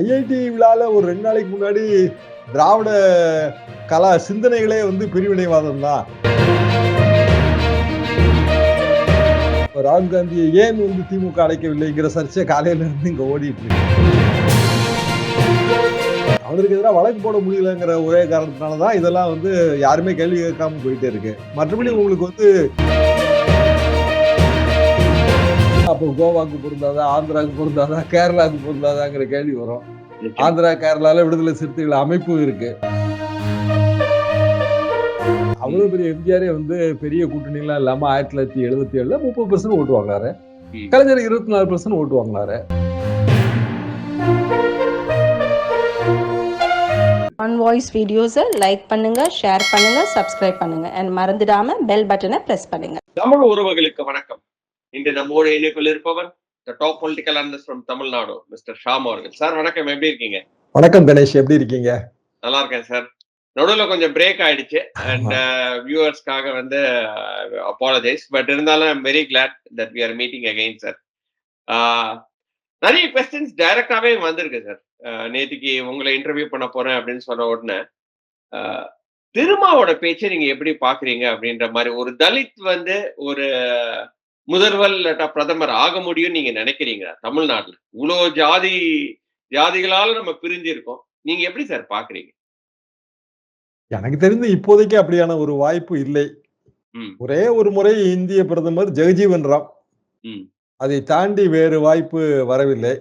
IIT விழால ஒரு ரெண்டு நாளைக்கு முன்னாடி திராவிட கலா சிந்தனைகளே வந்து பிரிவினைவாதம் தான் ராகுல் காந்தியை ஏன் வந்து திமுக அழைக்கவில்லைங்கிற சர்ச்சை காலையில இருந்து இங்க ஓடிட்டு இருக்கு. அவனுக்கு எதிராக வழக்கு போட முடியலங்கிற ஒரே காரணத்தினால தான் இதெல்லாம் வந்து யாருமே கேள்வி கேட்காம போயிட்டே இருக்கு. மற்றபடி உங்களுக்கு வந்து அப்போ கோவாக்கு பொருந்தாதா ஆந்திராவுக்கு பொருந்தாதா கேரளாவுக்கு பொருந்தாதாங்கிற கேள்வி வரும். ஆந்திரா கேரளால விடுதலை சிறுத்தைகள் அமைப்பு இருக்கு. அவ்வளவு பெரிய எம்ஜிஆரே வந்து பெரிய கூட்டணிலாம் இல்லாம ஆயிரத்தி தொள்ளாயிரத்தி எழுபத்தி ஏழுல முப்பது பர்சன்ட் ஓட்டு வாங்கினாரு. கலைஞர் இருபத்தி நாலு பர்சன்ட் ஓட்டு வாங்கினாரு. ஆன் வாய்ஸ் வீடியோஸை லைக் பண்ணுங்க ஷேர் பண்ணுங்க சப்ஸ்கிரைப் பண்ணுங்க. அண்ட் மறந்துடாம பெல் பட்டனை பிரஸ் பண்ணுங்க. தமிழ் உறவுகளுக்கு வணக்கம். இன்று நம்மோடு இணைப்பில் இருப்பவர் the top political analyst from Tamil Nadu mister Sham அவர்கள். சார் வணக்கம். எப்படி இருக்கீங்க? வணக்கம் கணேஷ். எப்படி இருக்கீங்க? நல்லா இருக்கேன் சார் நடுவில் கொஞ்சம் பிரேக் ஆயிடுச்சு. அண்ட் வியூவர்ஸ்க்காக வந்து அப்பாலஜைஸ் பட் இருந்தாலும் I'm very glad that we are meeting again sir நிறைய கொஸ்டின்ஸ் டைரக்டாவே வந்திருக்கு சார் நேற்றுக்கு உங்களை இன்டர்வியூ பண்ண போறேன் அப்படின்னு சொன்ன உடனே திருமாவோட பேச்சை நீங்க எப்படி பாக்குறீங்க அப்படின்ற மாதிரி ஒரு தலித் வந்து ஒரு முதல்வர் இல்லாட்டா பிரதமர் ஆக முடியும்னு நீங்க நினைக்கிறீங்களா தமிழ்நாட்டுல. இவ்வளோ ஜாதி ஜாதிகளால நம்ம பிரிஞ்சிருக்கோம். நீங்க எப்படி சார் பாக்குறீங்க? எனக்கு தெரிந்து இப்போதைக்கு அப்படியான ஒரு வாய்ப்பு இல்லை. ஒரே ஒரு முறை இந்திய பிரதமர் ஜெகஜீவன் ராம் அதை தாண்டி வேறு வாய்ப்பு வரவில்லை.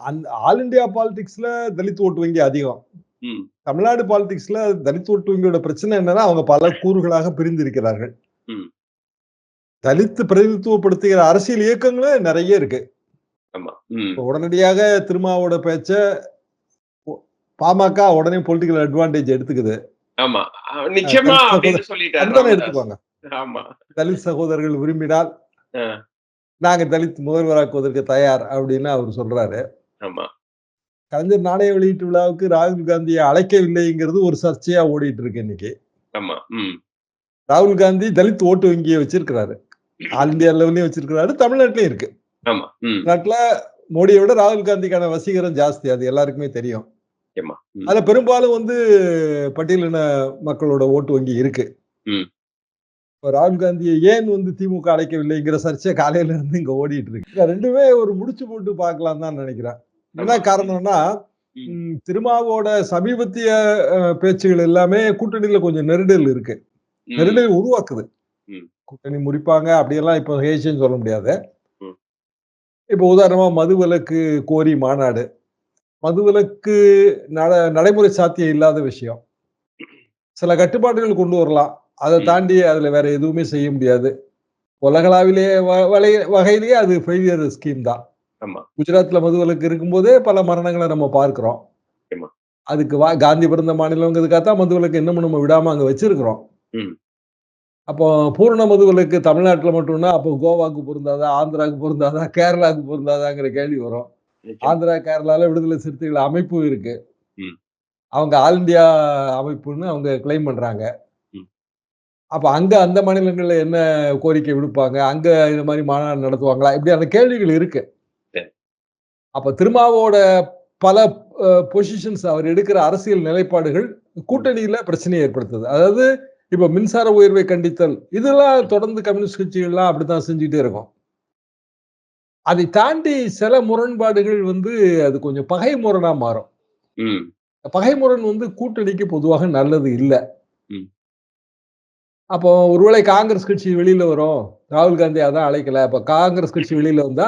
அந்த ஆல் இந்தியா பாலிடிக்ஸ்ல தலித் ஓட்டு வங்கி அதிகம். தமிழ்நாடு பாலிடிக்ஸ்ல தலித் ஓட்டு வங்கியோட பிரச்சனை என்னன்னா அவங்க பல கூறுகளாக பிரிந்திருக்கிறார்கள். ம். தலித் பிரதிநிதித்துவப்படுத்துகிற அரசியல் இயக்கங்களும் நிறைய இருக்கு. உடனடியாக திருமாவோட பேச்ச பாமக உடனே பொலிட்டிக்கல் அட்வான்டேஜ் எடுத்துக்குது. ஆமா. நிச்சயமா தலித். எடுத்துக்குவாங்க. சகோதரர்கள் விரும்பினால். நாங்க தலித் முதல்வராக்குவதற்கு தயார் அப்படின்னு அவர் சொல்றாரு. ஆமா. கலைஞர் நாணய வெளியீட்டு விழாவுக்கு ராகுல் காந்தியை அழைக்கவில்லைங்கிறது ஒரு சர்ச்சையா ஓடிட்டு இருக்கு இன்னைக்கு. ராகுல் காந்தி தலித் ஓட்டு வங்கியை வச்சிருக்கிறாரு. ஆல் இந்தியா லெவல்லையும் வச்சிருக்கிறாரு தமிழ்நாட்டிலயும் இருக்கு. நாட்டுல மோடியை விட ராகுல் காந்திக்கான வசீகரம் ஜாஸ்தி அது எல்லாருக்குமே தெரியும். அதுல பெரும்பாலும் வந்து பட்டியலின மக்களோட ஓட்டு வங்கி இருக்கு. ராகுல் காந்தியை ஏன் வந்து திமுக அழைக்கவில்லைங்கிற சர்ச்சை காலையில இருந்து இங்க ஓடிட்டு இருக்கு. ரெண்டுமே ஒரு முடிச்சு போட்டு பார்க்கலாம் தான் நினைக்கிறேன். என்ன. காரணம்னா திருமாவோட சமீபத்திய பேச்சுகள் எல்லாமே கூட்டணியில கொஞ்சம் நெருடல் இருக்கு. நெருடல் உருவாக்குது. கூட்டணி முடிப்பாங்க அப்படியெல்லாம் இப்ப ஹேஷன் சொல்ல முடியாது. இப்ப உதாரணமா மதுவிலக்கு கோரி மாநாடு. மதுவிலக்கு நட நடைமுறை சாத்தியம் இல்லாத விஷயம். சில கட்டுப்பாடுகள் கொண்டு வரலாம். அதை. தாண்டி அதுல வேற எதுவுமே செய்ய முடியாது. உலகளாவிலே வகையிலேயே அது ஃபெயிலியர் ஸ்கீம் தான். குஜராத்ல மதுவிலக்கு இருக்கும்போதே பல மரணங்களை நம்ம பார்க்கிறோம். அதுக்கு வா காந்தி பிறந்த மாநிலங்கிறதுக்காக தான் மதுவிலக்கு இன்னமும் நம்ம விடாம அங்க வச்சிருக்கிறோம். அப்போ பூரண மதுவிலக்கு தமிழ்நாட்டுல மட்டும்னா அப்போ கோவாக்கு பொருந்தாதா ஆந்திராவுக்கு பொருந்தாதா கேரளாவுக்கு பொருந்தாதாங்கிற கேள்வி வரும். ஆந்திரா கேரளால விடுதலை சிறுத்தைகள் அமைப்பு இருக்கு. அவங்க ஆல் இந்தியா அமைப்புன்னு அவங்க கிளைம் பண்றாங்க. அப்ப அங்க அந்த மாநிலங்கள்ல என்ன கோரிக்கை விடுப்பாங்க அங்க இந்த மாதிரி மாநாடு நடத்துவாங்களா இப்படி அந்த கேள்விகள் இருக்கு. அப்ப திருமாவோட பல பொசிஷன்ஸ் அவர் எடுக்கிற அரசியல் நிலைப்பாடுகள் கூட்டணியில பிரச்சனையை ஏற்படுத்துது அதாவது இப்ப மின்சார உயர்வை கண்டித்தல் இதெல்லாம் தொடர்ந்து கம்யூனிஸ்ட் கட்சிகள்லாம் அப்படித்தான் செஞ்சுட்டே இருக்கும். அதை தாண்டி சில முரண்பாடுகள் வந்து அது கொஞ்சம் பகை முரணா மாறும். பகை முரண் வந்து கூட்டணிக்கு பொதுவாக நல்லது இல்லை. அப்போ ஒருவேளை காங்கிரஸ் கட்சி வெளியில வரும் ராகுல் காந்தி அதான் அழைக்கல அப்ப காங்கிரஸ் கட்சி வெளியில வந்தா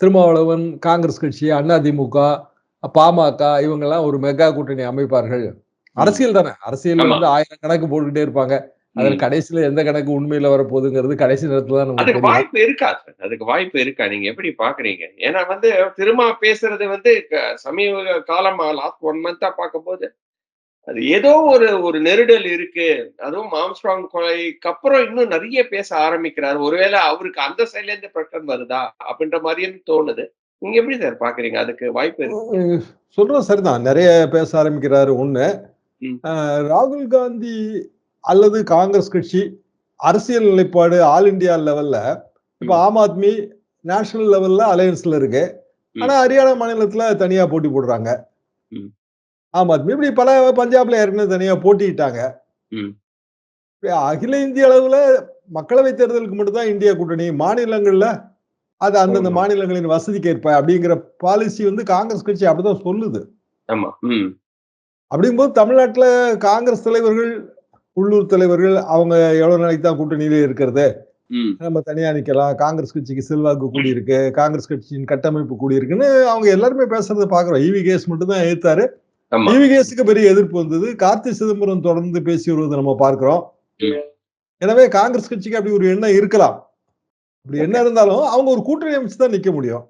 திருமாவளவன் காங்கிரஸ் கட்சி அதிமுக பாமக இவங்கெல்லாம் ஒரு மெகா கூட்டணி அமைப்பார்கள். அரசியல் தானே. அரசியல். வந்து ஆயிரம் கணக்கு போட்டுக்கிட்டே இருப்பாங்க. அதுல. கடைசியில எந்த கணக்கு உண்மையில வரப்போகுதுங்கிறது கடைசி நேரத்துல தான் அதுக்கு வாய்ப்பு இருக்கா சார் அதுக்கு வாய்ப்பு இருக்கா? நீங்க எப்படி பாக்குறீங்க? ஏன்னா வந்து திரும்ப பேசுறது வந்து சமீப காலமா லாஸ்ட் ஒன் மந்தா பார்க்கும்போது அது ஏதோ ஒரு ஒரு நெருடல் இருக்கு. அதுவும் ஆம்ஸ்ட்ராங் கொலைக்கு அப்புறம் இன்னும் நிறைய பேச ஆரம்பிக்கிறாரு. ஒருவேளை அவருக்கு அந்த சைட்ல இருந்து பிரச்சனை வருதா அப்படின்ற மாதிரியும் தோணுது. நீங்க எப்படி சார் பாக்குறீங்க? அதுக்கு வாய்ப்பு சொல்றது சரிதான். நிறைய பேச ஆரம்பிக்கிறாரு ஒண்ணு. ராகுல் காந்தி அல்லது காங்கிரஸ் கட்சி அரசியல் நிலைப்பாடு ஆல் இந்தியா லெவல்ல இப்ப. ஆம் ஆத்மி நேஷனல் லெவல்ல அலையன்ஸ்ல இருக்கு. ஆனா ஹரியானா மாநிலத்துல தனியா போட்டி போடுறாங்க. ஆம் ஆத்மி இப்படி பல பஞ்சாப்ல ஏற்கனவே தனியா. இப்ப அகில இந்திய அளவுல மக்களவை தேர்தலுக்கு மட்டும்தான் இந்தியா கூட்டணி மாநிலங்கள்ல அது அந்தந்த. மாநிலங்களின் வசதிக்கு ஏற்ப அப்படிங்கிற பாலிசி வந்து காங்கிரஸ் கட்சி அப்படிதான் சொல்லுது ஆமா அப்படிங்கும்போது தமிழ்நாட்டுல காங்கிரஸ் தலைவர்கள் உள்ளூர் தலைவர்கள் அவங்க எவ்வளவு நாளைக்கு தான் கூட்டணியிலே இருக்கிறது? நம்ம தனியா நிக்கலாம். காங்கிரஸ் கட்சிக்கு செல்வாக்கு கூடி இருக்கு காங்கிரஸ் கட்சியின் கட்டமைப்பு கூடி இருக்குன்னு அவங்க எல்லாருமே பேசுறதை பாக்குறோம் ஈவி கேஸ் மட்டும் தான் எதிர்த்தாரு ஈவி கேஸுக்கு பெரிய எதிர்ப்பு வந்தது. கார்த்தி சிதம்பரம் தொடர்ந்து பேசி வருவதை நம்ம பார்க்கிறோம். எனவே காங்கிரஸ் கட்சிக்கு அப்படி ஒரு எண்ணம் இருக்கலாம். அப்படி என்ன இருந்தாலும் அவங்க ஒரு கூட்டணி அமைச்சு தான் நிக்க முடியும்.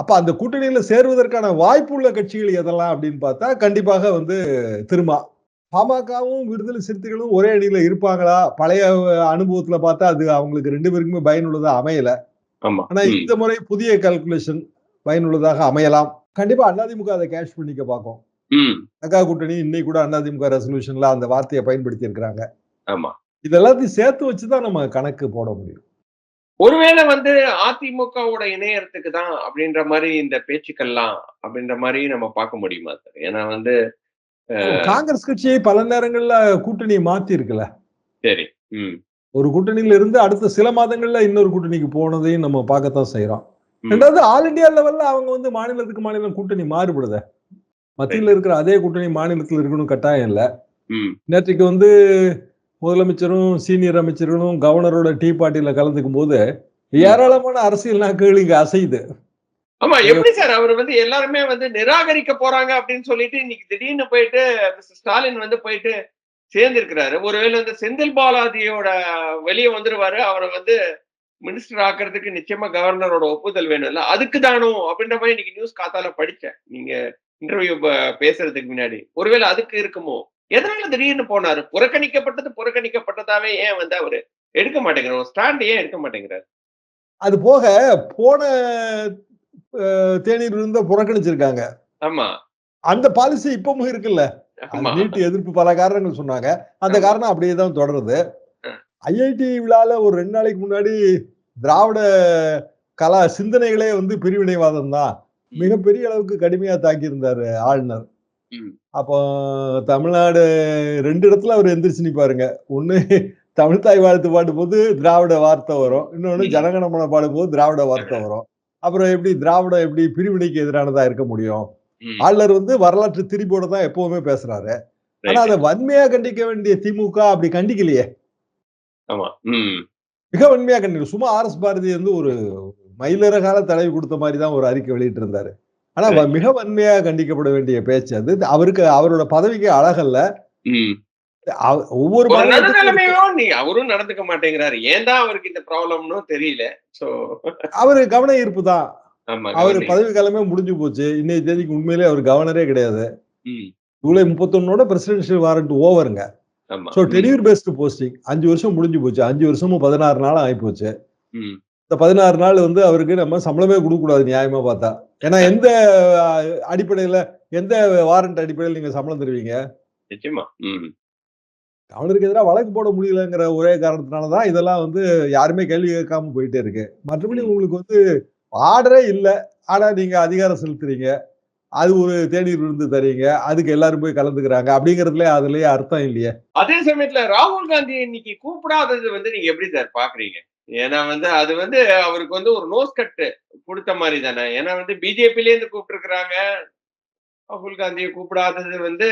அப்ப அந்த கூட்டணியில சேருவதற்கான வாய்ப்பு உள்ள கட்சிகள் எதெல்லாம் அப்படின்னு பார்த்தா கண்டிப்பாக வந்து திருமா. பாமகவும் விடுதலை சிறுத்தைகளும் ஒரே அணியில இருப்பாங்களா? பழைய அனுபவத்துல பார்த்தா அது அவங்களுக்கு ரெண்டு பேருக்குமே பயனுள்ளதா அமையல. ஆனா இந்த முறை புதிய கால்குலேஷன் பயனுள்ளதாக அமையலாம். கண்டிப்பா அதிமுக அதை கேஷ் பண்ணிக்க பார்க்கும். அக்கா கூட்டணி இன்னைக்கு கூட அதிமுக ரெசல்யூஷன்ல அந்த வார்த்தையை பயன்படுத்தி இருக்கிறாங்க ஆமா. இது எல்லாத்தையும் சேர்த்து வச்சுதான் நம்ம கணக்கு போட முடியும். ஒருவேளை வந்து அதிமுகவோட இணையறதுக்கு தான் அப்படின்ற மாதிரி இந்த பேச்சுக்கள்லாம் அப்படின்ற மாதிரி நம்ம பார்க்க முடியுமா சார்? ஏன்னா வந்து காங்கிரஸ் கட்சியை பல நேரங்கள்ல கூட்டணியை மாத்தி இருக்குல்ல சரி ஒரு கூட்டணியில இருந்து அடுத்த சில மாதங்கள்ல இன்னொரு கூட்டணிக்கு போனதையும் நம்ம பார்க்கத்தான் செய்யறோம். ரெண்டாவது ஆல் இந்தியா லெவல்ல அவங்க வந்து மாநிலத்துக்கு மாநிலம் கூட்டணி மாறுபடுத. மத்தியில இருக்கிற அதே கூட்டணி மாநிலத்தில் இருக்கணும் கட்டாயம் இல்ல. நேற்றைக்கு வந்து முதலமைச்சரும் சீனியர் அமைச்சர்களும் கவர்னரோட டீ பார்ட்டியில கலந்துக்கும் போது ஏராளமான அரசியல் நாட்கள் இங்க அசையுது. ஆமா எப்படி சார்? அவர் வந்து எல்லாருமே வந்து நிராகரிக்க போறாங்க அப்படின்னு சொல்லிட்டு இன்னைக்கு திடீர்னு போயிட்டு ஸ்டாலின் வந்து போயிட்டு சேர்ந்திருக்கிறாரு. ஒருவேளை வந்து செந்தில் பாலாஜியோட வெளியே வந்துருவாரு. அவரை வந்து மினிஸ்டர் ஆக்குறதுக்கு நிச்சயமா கவர்னரோட ஒப்புதல் வேணும் இல்ல? அதுக்கு தானோ? அப்படின்ற மாதிரி இன்னைக்கு நியூஸ் காத்தால படிச்சேன். நீங்க இன்டர்வியூ பேசுறதுக்கு முன்னாடி. ஒருவேளை அதுக்கு இருக்குமோ? எதனால திடீர்னு போனாரு? புறக்கணிக்கப்பட்டது புறக்கணிக்கப்பட்டதாவே ஏன் வந்து அவரு எடுக்க மாட்டேங்கிறார்? ஸ்டாண்ட் ஏன் எடுக்க மாட்டேங்கிறாரு? அது போக போன தேநீர் இருந்த புறக்கணிச்சிருக்காங்க. ஆமா. அந்த பாலிசி இப்பவும் இருக்குல்ல? நீட்டு எதிர்ப்பு பல காரணங்கள் சொன்னாங்க. அந்த. காரணம் அப்படியே தான் தொடருது. ஐஐடி விழால ஒரு ரெண்டு நாளைக்கு முன்னாடி திராவிட கலா சிந்தனைகளே வந்து பிரிவினைவாதம் தான். மிகப்பெரிய அளவுக்கு கடுமையா தாக்கியிருந்தாரு ஆளுநர். ம். அப்போ தமிழ்நாடு ரெண்டு இடத்துல அவர் எந்திரிச்சு நிப்பாருங்க. ஒண்ணு தமிழ் தாய் வாழ்த்து பாடும்போது திராவிட வார்த்தை வரும். இன்னொன்னு. ஜனகணமன பாடும்போது திராவிட வார்த்தை வரும். அப்புறம் எப்படி திராவிடம் எப்படி பிரிவினைக்கு எதிரானதா இருக்க முடியும். ஆளுநர் வந்து வரலாற்று திரிபோட தான் எப்பவுமே பேசுறாரு. ஆனா. அதை வன்மையா கண்டிக்க வேண்டிய திமுக அப்படி கண்டிக்கலையே. மிக வன்மையா கண்டிக்கல. சும்மா ஆர் எஸ் பாரதி வந்து ஒரு மயிலிறகால தடவி கொடுத்த மாதிரி தான் ஒரு அறிக்கை வெளியிட்டு இருந்தாரு ஆனா மிக வன்மையா கண்டிக்கப்பட வேண்டிய பேச்சு அது. அவருக்கு அவரோட பதவிக்கு அழகல்ல. ஒவ்வொரு நீ அவரும் நடந்துக்க மாட்டேங்கிறாரு. ஏன் தான் அவருக்கு இந்த ப்ராப்ளம்னு தெரியல. சோ அவரு கவன ஈர்ப்பு தான். அவர். பதவி காலமே முடிஞ்சு போச்சு. இன்னைய தேதிக்கு உண்மையிலேயே அவர் கவர்னரே கிடையாது. ஜூலை முப்பத்தொன்னோட பிரசிடென்ஷியல் வாரண்ட் ஓவருங்க. ஸோ டெலிவர் பேஸ்டு போஸ்டிங் அஞ்சு வருஷம் முடிஞ்சு போச்சு. அஞ்சு வருஷமும் பதினாறு நாள் ஆகி போச்சு இந்த பதினாறு நாள் வந்து அவருக்கு நம்ம சம்பளமே கொடுக்க கூடாது நியாயமா பார்த்தா. ஏன்னா எந்த அடிப்படையில எந்த வாரண்ட் அடிப்படையில் நீங்க சம்பளம் தருவீங்க? நிச்சயமா. அவனுக்கு எதிராக வழக்கு போட முடியலங்கிற ஒரே காரணத்தினால தான் இதெல்லாம் வந்து யாருமே கேள்வி கேட்காம போயிட்டே இருக்கு. மற்றபடி உங்களுக்கு வந்து ஆர்டரே இல்லை. ஆனா நீங்க அதிகாரம் செலுத்துறீங்க. அது ஒரு தேநீர் விருந்து தரீங்க. அதுக்கு எல்லாரும் போய் கலந்துக்கிறாங்க. அப்படிங்கறதுல அதுலயே அர்த்தம் இல்லையே? அதே சமயத்துல ராகுல் காந்தி இன்னைக்கு கூப்பிடாதது வந்து நீங்க எப்படி சார் பாக்குறீங்க? ஏன்னா வந்து அது வந்து அவருக்கு வந்து ஒரு நோஸ் கட்டு கொடுத்த மாதிரி தானே. ஏன்னா வந்து பிஜேபில இருந்து கூப்பிட்டு ராகுல் காந்தியை கூப்பிடாதது வந்து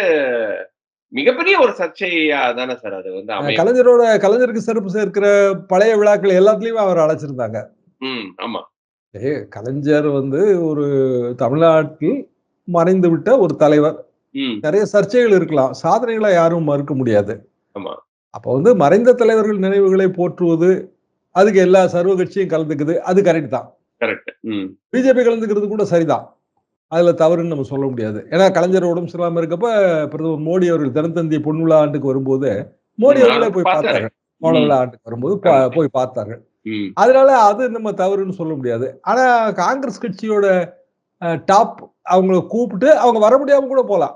மிகப்பெரிய ஒரு சர்ச்சையா தானே சார் அது வந்து கலைஞரோட கலைஞருக்கு சிறப்பு சேர்க்கிற பழைய விழாக்கள் எல்லாத்துலயுமே அவர் அழைச்சிருந்தாங்க. ம் ஆமா. கலைஞர் வந்து ஒரு தமிழ்நாட்டில் மறைந்து விட்ட ஒரு தலைவர். நிறைய சர்ச்சைகள் இருக்கலாம். சாதனைகளை யாரும் மறுக்க முடியாது. ஆமா. அப்ப வந்து மறைந்த தலைவர்கள் நினைவுகளை போற்றுவது அதுக்கு எல்லா சர்வ கட்சியும் கலந்துக்குது. அது கரெக்ட் தான். பிஜேபி கலந்துக்கிறது கூட சரிதான். அதுல தவறுன்னு நம்ம சொல்ல முடியாது. ஏன்னா கலைஞர் உடம்பு சரியில்லாம இருக்கப்ப பிரதமர் மோடி அவர்கள் தினத்தந்தி பொன்விழா ஆண்டுக்கு வரும்போது மோடி அவர்களே போய் பார்த்தாரு. பார்த்தார்கள் மோனவிழா ஆண்டுக்கு வரும்போது. போய் பார்த்தார்கள் அதனால அது நம்ம தவறுன்னு சொல்ல முடியாது. ஆனா காங்கிரஸ் கட்சியோட டாப் அவங்கள கூப்பிட்டு அவங்க வர முடியாம கூட போலாம்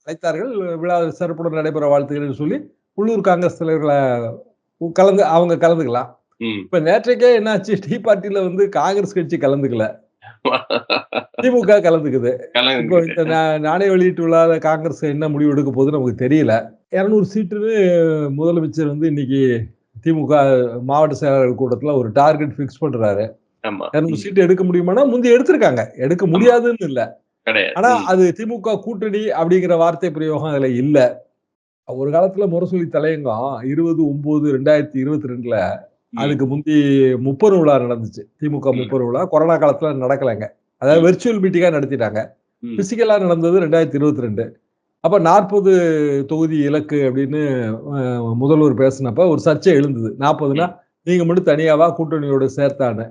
அழைத்தார்கள். விழா சிறப்புடன் நடைபெற வாழ்த்துக்கள்னு சொல்லி உள்ளூர் காங்கிரஸ் தலைவர்களை கலந்து அவங்க கலந்துக்கலாம். இப்ப நேற்றைக்கே என்னாச்சு? டீ பார்ட்டில வந்து காங்கிரஸ் கட்சி கலந்துக்கல. திமுக கலந்துக்குது. இப்போ கலந்து இந்த நாணய வெளியீட்டு காங்கிரஸ் என்ன முடிவு எடுக்க போகுது நமக்கு தெரியல. இரநூறு சீட்டுன்னு முதலமைச்சர் வந்து இன்னைக்கு திமுக மாவட்ட செயலாளர் கூட்டத்துல ஒரு டார்கெட் ஃபிக்ஸ் பண்றாரு. இரநூறு சீட்டு எடுக்க முடியுமானா முந்தி எடுத்திருக்காங்க. எடுக்க முடியாதுன்னு இல்ல. ஆனா. அது திமுக கூட்டணி அப்படிங்கிற வார்த்தை பிரயோகம் அதுல இல்ல. ஒரு காலத்துல முரசொலி தலையங்கம் இருபது ஒன்பது ரெண்டாயிரத்தி இருபத்தி ரெண்டுல. அதுக்கு முந்தி முப்பது விழா நடந்துச்சு. திமுக. முப்பது விழா. கொரோனா காலத்துல நடக்கலைங்க. அதாவது. வெர்ச்சுவல் மீட்டிங்கா நடத்திட்டாங்க. பிசிக்கலா நடந்தது ரெண்டாயிரத்தி இருபத்தி ரெண்டு. அப்ப நாற்பது தொகுதி இலக்கு அப்படின்னு முதல்வர் பேசினப்ப ஒரு சர்ச்சை எழுந்தது. நாற்பதுனா நீங்க மட்டும் தனியாவா கூட்டணியோட சேர்த்தான்னு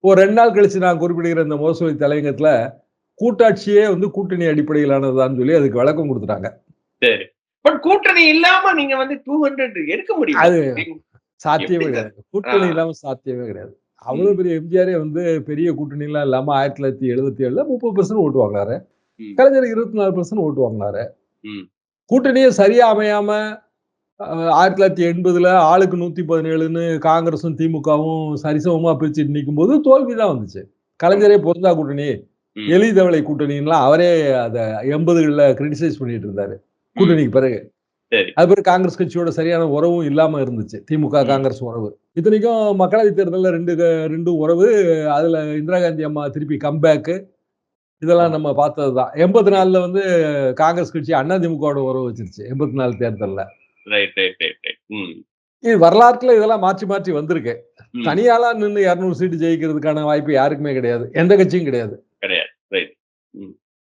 ஒரு ரெண்டு நாள் கழிச்சு நான் குறிப்பிடுகிற இந்த முரசொலி தலையங்கத்துல கூட்டாட்சியே வந்து கூட்டணி அடிப்படையிலானதுதான் சொல்லி அதுக்கு விளக்கம் கொடுத்துட்டாங்க. சரி. பட் கூட்டணி இல்லாம நீங்க வந்து டூ ஹண்ட்ரட் எடுக்க முடியும்? சாத்தியமே கிடையாது. கூட்டணி. இல்லாம சாத்தியமே கிடையாது. அவ்வளவு பெரிய எம்ஜிஆரே வந்து பெரிய கூட்டணி எல்லாம் இல்லாம ஆயிரத்தி தொள்ளாயிரத்தி எழுபத்தி ஏழுல முப்பது பர்சன்ட் ஓட்டு வாங்கினாரு. கலைஞர் இருபத்தி நாலு பர்சன்ட் ஓட்டு வாங்கினாரு. கூட்டணியே சரியா அமையாம ஆயிரத்தி தொள்ளாயிரத்தி எண்பதுல ஆளுக்கு நூத்தி பதினேழுன்னு காங்கிரஸும் திமுகவும் சரிசமமா பிரிச்சுட்டு நிற்கும் போது தோல்விதான் வந்துச்சு. கலைஞரே பொருந்தா கூட்டணி ம். எலிதவளை கூட்டணின்லாம் அவரே அதை எண்பதுகள்ல கிரிட்டிசைஸ் பண்ணிட்டு இருந்தாரு. கூட்டணிக்கு பிறகு. அது பிறகு காங்கிரஸ் கட்சியோட சரியான உறவும் இல்லாம இருந்துச்சு. திமுக. காங்கிரஸ் உறவு. இத்தனைக்கும் மக்களவை தேர்தலில் ரெண்டு ரெண்டு உறவு. அதுல இந்திரா காந்தி அம்மா திருப்பி கம்பேக்கு இதெல்லாம் நம்ம பார்த்ததுதான். எண்பத்தி நாலுல வந்து காங்கிரஸ் கட்சி அண்ணா திமுகவோட உறவு வச்சிருச்சு எண்பத்தி நாலு தேர்தல்ல இது வரலாற்றுல இதெல்லாம் மாற்றி மாற்றி வந்திருக்கு. ம். தனியாளா நின்று இருநூறு சீட்டு ஜெயிக்கிறதுக்கான வாய்ப்பு யாருக்குமே கிடையாது. எந்த கட்சியும் கிடையாது. கிடையாது.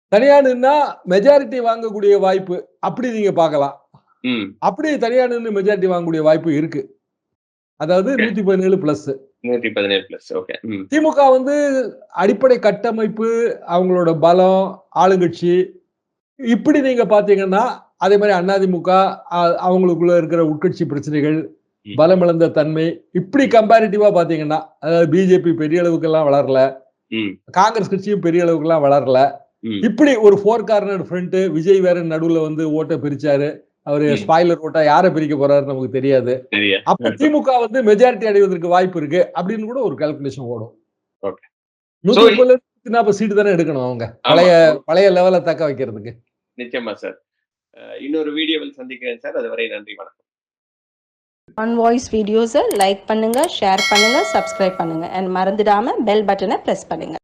தனியா நின்னா மெஜாரிட்டி வாங்கக்கூடிய வாய்ப்பு. அப்படி நீங்க பார்க்கலாம். ம். அப்படி தனியா நின்று மெஜாரிட்டி வாங்கக்கூடிய வாய்ப்பு இருக்கு. அதாவது. நூத்தி பதினேழு பிளஸ் நூத்தி பதினேழு பிளஸ் ஓகே திமுக வந்து அடிப்படை கட்டமைப்பு அவங்களோட பலம் ஆளுங்கட்சி இப்படி நீங்க பாத்தீங்கன்னா அதே மாதிரி அதிமுக அவங்களுக்குள்ள இருக்கிற உட்கட்சி பிரச்சனைகள். பலமிழந்த தன்மை இப்படி கம்பேரிட்டிவா பாத்தீங்கன்னா அதாவது பிஜேபி பெரிய அளவுக்கெல்லாம் வளரல. ம். காங்கிரஸ் கட்சியும் பெரிய அளவுக்குலாம் வளரல. ம். இப்படி ஒரு ஃபோர் கார்னர் ஃப்ரண்ட் விஜய் வேற நடுவுல வந்து ஓட்டை பிரிச்சாரு. அவரு. ஸ்பாய்லர் ஓட்டா யாரை பிரிக்க போறாரு நமக்கு தெரியாது. அப்ப திமுக வந்து மெஜாரிட்டி அடைவதற்கு வாய்ப்பு இருக்கு அப்படின்னு கூட ஒரு கால்குலேஷன் ஓடும். நூத்தி நாற்பது சீட்டு தானே எடுக்கணும் அவங்க. பழைய பழைய லெவல தக்க வைக்கிறதுக்கு. நிச்சயமா சார் இன்னொரு வீடியோவில் சந்திக்கிறேன் சார் அதுவரை நன்றி வணக்கம். ஆன் வாய்ஸ் வீடியோஸை லைக் பண்ணுங்க ஷேர் பண்ணுங்க சப்ஸ்கிரைப் பண்ணுங்க. அண்ட் மறந்துடாம பெல் பட்டனை ப்ரெஸ் பண்ணுங்க.